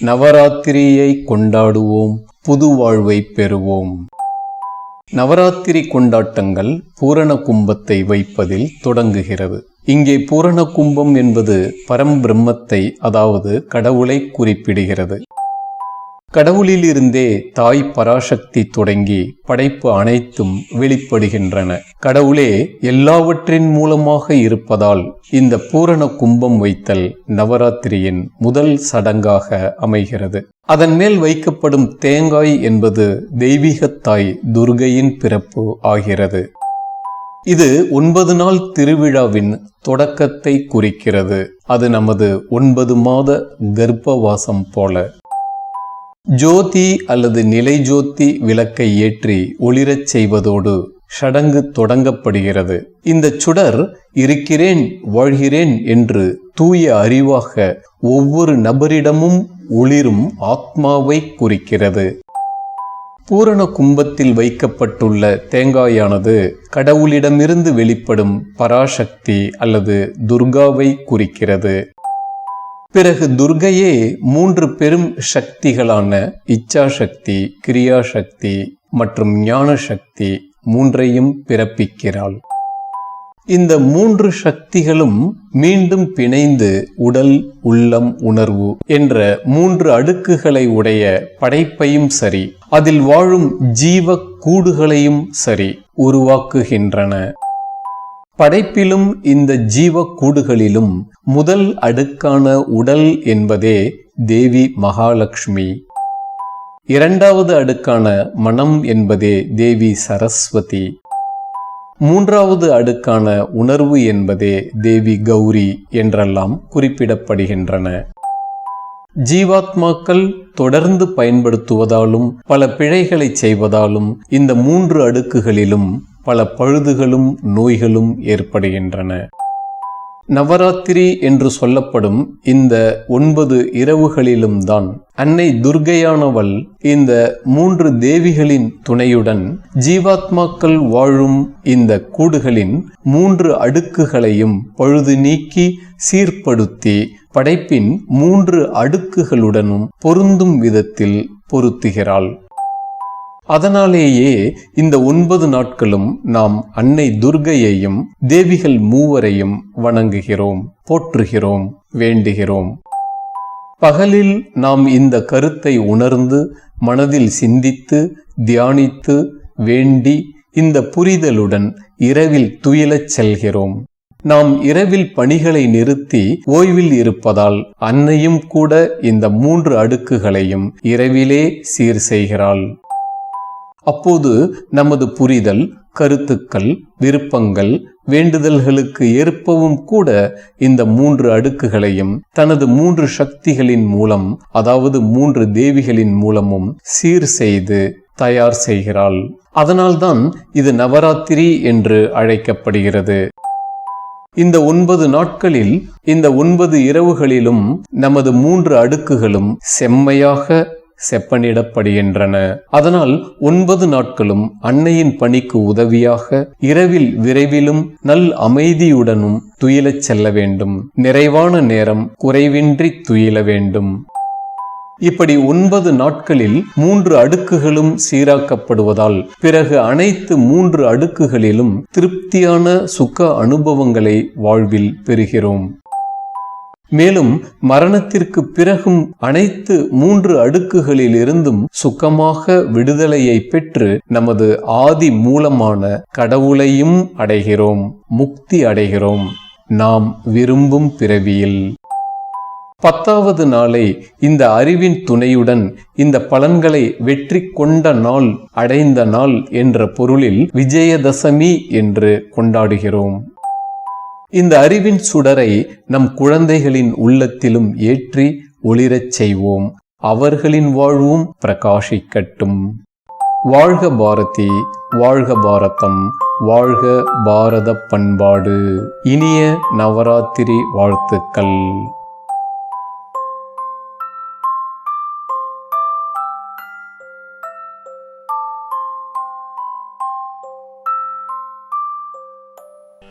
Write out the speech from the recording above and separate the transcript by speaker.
Speaker 1: நவராத்திரியை கொண்டாடுவோம் புது வாழ்வை பெறுவோம். நவராத்திரி கொண்டாட்டங்கள் பூரண கும்பத்தை வைப்பதில் தொடங்குகிறது. இங்கே பூரண கும்பம் என்பது பரம்பிரம்மத்தை அதாவது கடவுளை குறிப்பிடுகிறது. கடவுளிலிருந்தே தாய் பராசக்தி தொடங்கி படைப்பு அனைத்தும் வெளிப்படுகின்றன. கடவுளே எல்லாவற்றின் மூலமாக இருப்பதால் இந்த பூரண கும்பம் வைத்தல் நவராத்திரியின் முதல் சடங்காக அமைகிறது. அதன் மேல் வைக்கப்படும் தேங்காய் என்பது தெய்வீகத் தாய் துர்கையின் பிறப்பு ஆகிறது. இது ஒன்பது நாள் திருவிழாவின் தொடக்கத்தை குறிக்கிறது. அது நமது ஒன்பது மாத கர்ப்பவாசம் போல. ஜோதி அல்லது நிலை ஜோதி விளக்கை ஏற்றி ஒளிரச் செய்வதோடு சடங்கு தொடங்கப்படுகிறது. இந்த சுடர் இருக்கிறேன் வாழ்கிறேன் என்று தூய அறிவாக ஒவ்வொரு நபரிடமும் ஒளிரும் ஆத்மாவை குறிக்கிறது. பூரண கும்பத்தில் வைக்கப்பட்டுள்ள தேங்காயானது கடவுளிடமிருந்து வெளிப்படும் பராசக்தி அல்லது துர்காவை குறிக்கிறது. பிறகு துர்கையே மூன்று பெரும் சக்திகளான இச்சா சக்தி கிரியா சக்தி மற்றும் ஞான சக்தி மூன்றையும் பிறப்பிக்கிறாள். இந்த மூன்று சக்திகளும் மீண்டும் பிணைந்து உடல் உள்ளம் உணர்வு என்ற மூன்று அடுக்குகளை உடைய படைப்பையும் சரி அதில் வாழும் ஜீவ கூடுகளையும் சரி உருவாக்குகின்றன. படைப்பிலும் இந்த ஜீவ கூடுகளிலும் முதல் அடுக்கான உடல் என்பதே தேவி மகாலட்சுமி இரண்டாவது அடுக்கான மனம் என்பதே தேவி சரஸ்வதி. மூன்றாவது அடுக்கான உணர்வு என்பதே தேவி கௌரி என்றெல்லாம் குறிப்பிடப்படுகின்றன. ஜீவாத்மாக்கள் தொடர்ந்து பயன்படுத்துவதாலும் பல பிழைகளை செய்வதாலும் இந்த மூன்று அடுக்குகளிலும் பல பழுதுகளும் நோய்களும் ஏற்படுகின்றன. நவராத்திரி என்று சொல்லப்படும் இந்த ஒன்பது இரவுகளிலும் தான் அன்னை துர்கையானவள் இந்த மூன்று தேவிகளின் துணையுடன் ஜீவாத்மாக்கள் வாழும் இந்த கூடுகளின் மூன்று அடுக்குகளையும் பழுது நீக்கி சீர்படுத்தி படைப்பின் மூன்று அடுக்குகளுடனும் பொருந்தும் விதத்தில் பொருத்துகிறாள். அதனாலேயே இந்த ஒன்பது நாட்களும் நாம் அன்னை துர்கையையும் தேவிகள் மூவரையும் வணங்குகிறோம் போற்றுகிறோம் வேண்டுகிறோம். பகலில் நாம் இந்த கருத்தை உணர்ந்து மனதில் சிந்தித்து தியானித்து வேண்டி இந்த புரிதலுடன் இரவில் துயிலச் செல்கிறோம். நாம் இரவில் பணிகளை நிறுத்தி ஓய்வில் இருப்பதால் அன்னையும் கூட இந்த மூன்று அடுக்குகளையும் இரவிலே சீர் செய்கிறாள். அப்போது நமது புரிதல் கருத்துக்கள் விருப்பங்கள் வேண்டுதல்களுக்கு ஏற்பவும் கூட இந்த மூன்று அடுக்குகளையும் தனது மூன்று சக்திகளின் மூலம் அதாவது மூன்று தேவிகளின் மூலமும் சீர் செய்து தயார் செய்கிறாள். அதனால்தான் இது நவராத்திரி என்று அழைக்கப்படுகிறது. இந்த ஒன்பது நாட்களில் இந்த ஒன்பது இரவுகளிலும் நமது மூன்று அடுக்குகளும் செம்மையாக செப்பனிடப்படுகின்றன. அதனால் ஒன்பது நாட்களும் அன்னையின் பணிக்கு உதவியாக இரவில் விரைவிலும் நல் அமைதியுடனும் துயிலச் செல்ல வேண்டும். நிறைவான நேரம் குறைவின்றி துயில வேண்டும். இப்படி ஒன்பது நாட்களில் மூன்று அடுக்குகளும் சீராக்கப்படுவதால் பிறகு அனைத்து மூன்று அடுக்குகளிலும் திருப்தியான சுக அனுபவங்களை வாழ்வில் பெறுகிறோம். மேலும் மரணத்திற்கு பிறகும் அனைத்து மூன்று அடுக்குகளில் இருந்தும் சுகமாக விடுதலையை பெற்று நமது ஆதி மூலமான கடவுளையும் அடைகிறோம் முக்தி அடைகிறோம். நாம் விரும்பும் பிறவியில். பத்தாவது நாளை இந்த அறிவின் துணையுடன் இந்த பலன்களை வெற்றி கொண்ட நாள் அடைந்த நாள் என்ற பொருளில் விஜயதசமி என்று கொண்டாடுகிறோம். இந்த அறிவின் சுடரை நம் குழந்தைகளின் உள்ளத்திலும் ஏற்றி ஒளிரச் செய்வோம். அவர்களின் வாழ்வும் பிரகாசிக்கட்டும். வாழ்க பாரதி வாழ்க பாரதம் வாழ்க பாரத பண்பாடு. இனிய நவராத்திரி வாழ்த்துக்கள்.